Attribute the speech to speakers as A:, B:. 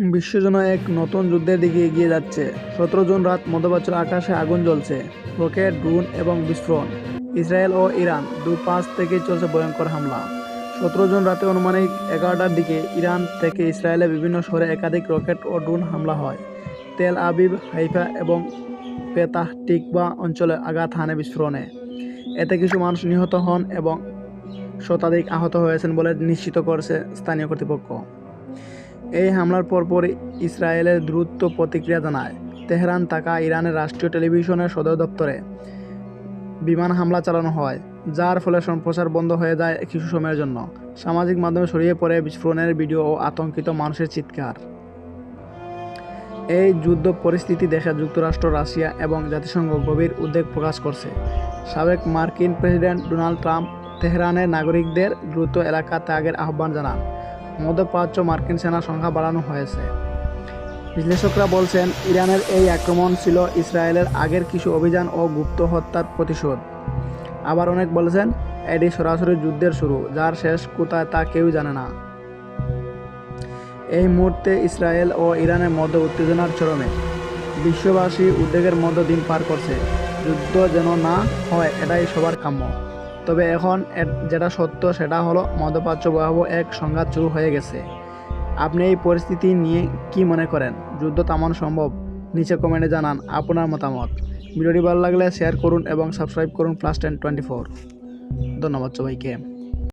A: বিশ্ব যেন এক নতুন যুদ্ধের দিকে এগিয়ে যাচ্ছে। সতেরো জুন রাত মধ্যপ্রাচ্যের আকাশে আগুন জ্বলছে। রকেট, ড্রোন এবং বিস্ফোরণ। ইসরায়েল ও ইরান দু পাঁচ থেকেই চলছে ভয়ঙ্কর হামলা। সতেরো জুন রাতে অনুমানিক এগারোটার দিকে ইরান থেকে ইসরায়েলের বিভিন্ন শহরে একাধিক রকেট ও ড্রোন হামলা হয়। তেল আবিব, হাইফা এবং পেতাহ টিকবা অঞ্চলে আঘাত হানে বিস্ফোরণে। এতে কিছু মানুষ নিহত হন এবং শতাধিক আহত হয়েছেন বলে নিশ্চিত করেছে স্থানীয় কর্তৃপক্ষ। এই হামলার পরপর ইসরায়েলের দ্রুত প্রতিক্রিয়া জানায় তেহরান তাকা ইরানের রাষ্ট্রীয় টেলিভিশনের সদর দপ্তরে বিমান হামলা চালানো হয়, যার ফলে সম্প্রচার বন্ধ হয়ে যায় কিছু সময়ের জন্য। সামাজিক মাধ্যমে ছড়িয়ে পড়ে বিস্ফোরণের ভিডিও ও আতঙ্কিত মানুষের চিৎকার। এই যুদ্ধ পরিস্থিতি দেখে যুক্তরাষ্ট্র, রাশিয়া এবং জাতিসংঘ গভীর উদ্বেগ প্রকাশ করছে। সাবেক মার্কিন প্রেসিডেন্ট ডোনাল্ড ট্রাম্প তেহরানের নাগরিকদের দ্রুত এলাকা ত্যাগের আহ্বান জানান। মধ্যপ্রাচ্য মার্কিন সেনা সংখ্যা বাড়ানো হয়েছে। বিশ্লেষকরা বলছেন, ইরানের এই আক্রমণ ছিল ইসরায়েলের আগের কিছু অভিযান ও গুপ্ত হত্যার প্রতিশোধ। আবার অনেক বলেছেন, এটি সরাসরি যুদ্ধের শুরু, যার শেষ কোথায় তা কেউ জানে না। এই মুহূর্তে ইসরায়েল ও ইরানের মধ্যে উত্তেজনার চরমে। বিশ্ববাসী উদ্বেগের মধ্যে দিন পার করছে। যুদ্ধ যেন না হয়, এটাই সবার কাম্য। তবে এখন যেটা সত্য সেটা হলো মধ্যপ্রাচ্য ভয়াবহ এক সংঘাত শুরু হয়ে গেছে। আপনি এই পরিস্থিতি নিয়ে কি মনে করেন? যুদ্ধ তেমন সম্ভব? নিচে কমেন্টে জানান আপনার মতামত। ভিডিওটি ভালো লাগলে শেয়ার করুন এবং সাবস্ক্রাইব করুন প্লাস টেন টোয়েন্টি ফোর ধন্যবাদ সবাইকে।